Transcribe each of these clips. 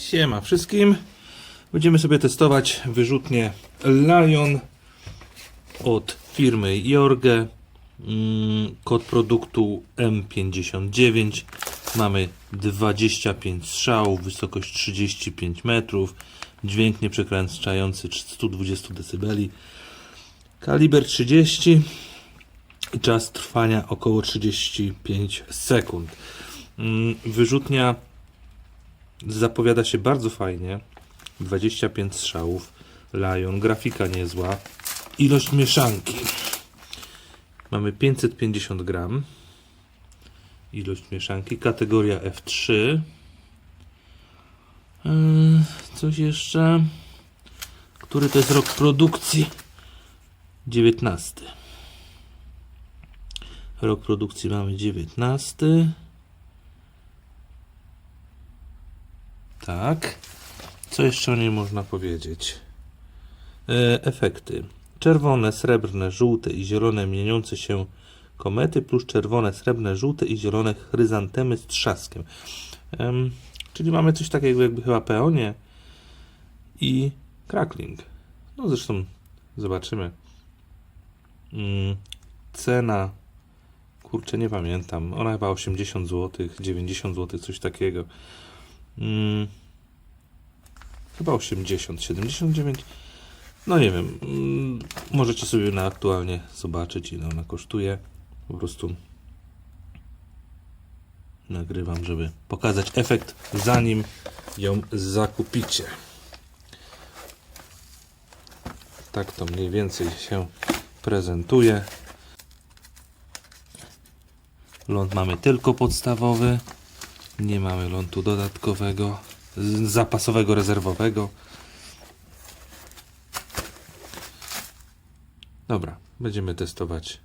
Siema wszystkim. Będziemy sobie testować wyrzutnię Lion od firmy Jorge. Mm, Kod produktu M59. Mamy 25 strzałów, wysokość 35 metrów, dźwięk nieprzekraczający 120 dB, kaliber 30 i czas trwania około 35 sekund. Mm, Wyrzutnia zapowiada się bardzo fajnie. 25 strzałów. Lion, grafika niezła. Ilość mieszanki. Mamy 550 gram. Ilość mieszanki. Kategoria F3. Yy, Coś jeszcze. Który to jest rok produkcji? 19. Rok produkcji mamy 19. Tak. Co jeszcze o niej można powiedzieć? E, efekty. Czerwone, srebrne, żółte i zielone mieniące się komety plus czerwone, srebrne, żółte i zielone chryzantemy z trzaskiem. Em, czyli mamy coś takiego jakby chyba peonie i crackling. No zresztą zobaczymy. Mm, cena kurczę nie pamiętam. Ona chyba 80 zł, 90 zł, coś takiego. Mm, chyba 80, 79. No nie wiem. Mm, możecie sobie na aktualnie zobaczyć, ile ona kosztuje. Po prostu nagrywam, żeby pokazać efekt, zanim ją zakupicie. Tak to mniej więcej się prezentuje. Ląd mamy tylko podstawowy. Nie mamy lądu dodatkowego, zapasowego, rezerwowego. Dobra, będziemy testować.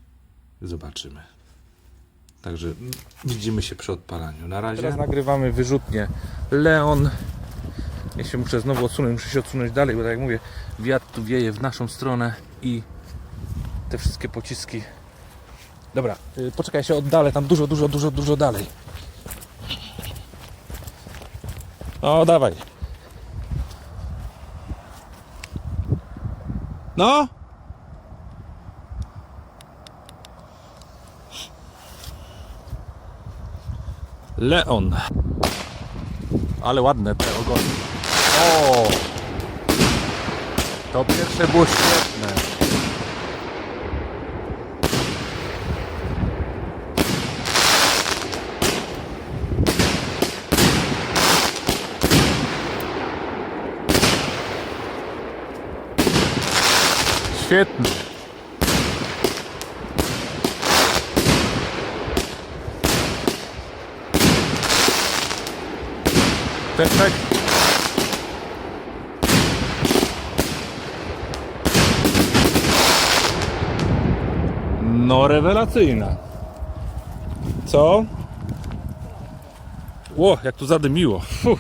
Zobaczymy. Także widzimy się przy odpalaniu. Na razie. Teraz nagrywamy wyrzutnie Leon. Ja się muszę znowu odsunąć, muszę się odsunąć dalej, bo tak jak mówię, wiatr tu wieje w naszą stronę i te wszystkie pociski. Dobra, y, poczekaj, się oddalę tam dużo, dużo, dużo, dużo dalej. O, dawaj. No. Leon. Ale ładne te ogony. O! To pierwsze było świetne. Świetny. Perfekt. No rewelacyjna. Co? Ło, jak tu zadymiło. Fuh.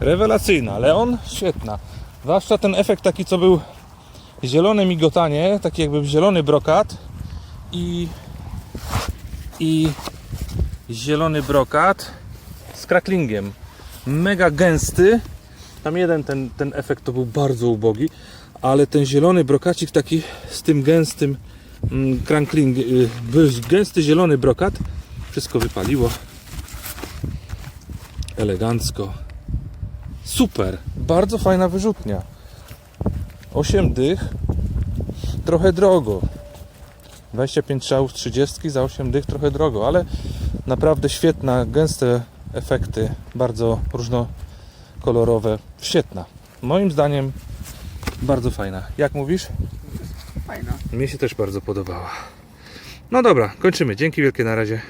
Rewelacyjna. Leon, świetna. Zwłaszcza ten efekt taki, co był zielone migotanie, taki jakby zielony brokat i i zielony brokat z cracklingiem. Mega gęsty. Tam jeden ten, ten efekt to był bardzo ubogi, ale ten zielony brokacik taki z tym gęstym mm, y, gęsty zielony brokat. Wszystko wypaliło. Elegancko. Super, bardzo fajna wyrzutnia. 8 dych, trochę drogo. 25 strzałów 30 za 8 dych, trochę drogo, ale naprawdę świetna, gęste efekty, bardzo różnokolorowe, świetna. Moim zdaniem bardzo fajna. Jak mówisz? Fajna. Mnie się też bardzo podobała. No dobra, kończymy. Dzięki wielkie na razie.